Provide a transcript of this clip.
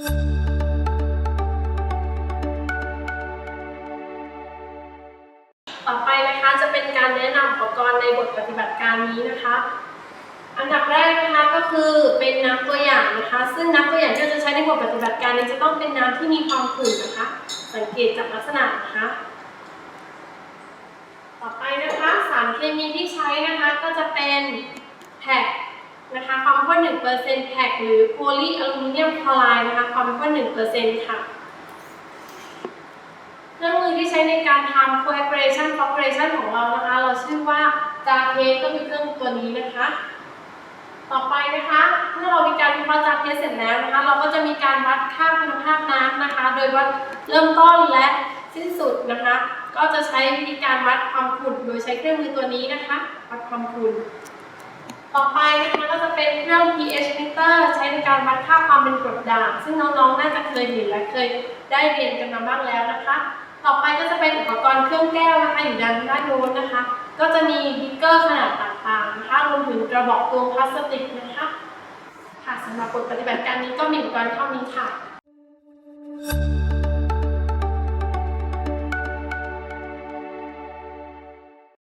ต่อไปนะคะจะเป็นการแนะนำอุปกรณ์ในบทปฏิบัติการนี้นะคะ อันดับแรกนะคะก็คือเป็นน้ำตัวอย่างนะคะ ซึ่งน้ำตัวอย่างที่เราจะใช้ในบทปฏิบัติการนี้จะต้องเป็นน้ำที่มีความขุ่นนะคะ สังเกตจากลักษณะนะคะ ต่อไปนะคะสารเคมีที่ใช้นะคะก็จะเป็นแท็กนะคะความ ข้น1%แท็กหรือโพลีอลูมิเนียมคลอไรด์นะคะความข้น1%ค่ะเครื่องมือที่ใช้ในการทำ coagulation corporation ของเรานะคะ เราชื่อว่าจาเทสก็คือเครื่องตัวนี้นะคะ ต่อไปนะคะ เมื่อเรามีการวิเคราะห์จาเทสเสร็จแล้วนะคะ เราก็จะมีการวัดค่าคุณภาพน้ำนะคะ โดยวัดเริ่มต้นและสิ้นสุดนะคะ ก็จะใช้วิธีการวัดความขุ่นโดยใช้เครื่องมือตัวนี้นะคะ วัดความขุ่น ต่อไปนะคะก็จะเป็นเครื่อง pH meter ใช้ในการวัดค่าความเป็นกรดด่าง ซึ่งน้องๆ น่าจะเคยเห็นและเคยได้เรียนกันมาบ้างแล้วนะคะ ต่อไปก็จะเป็นอุปกรณ์เครื่องแก้วนะคะอยู่ด้านด้านโน้นนะคะ ก็จะมีบิ๊กเกอร์ขนาดต่างๆนะคะรวมถึงกระบอกตวงพลาสติกนะคะค่ะสำหรับบทปฏิบัติการนี้ก็มีอุปกรณ์เท่านี้ค่ะ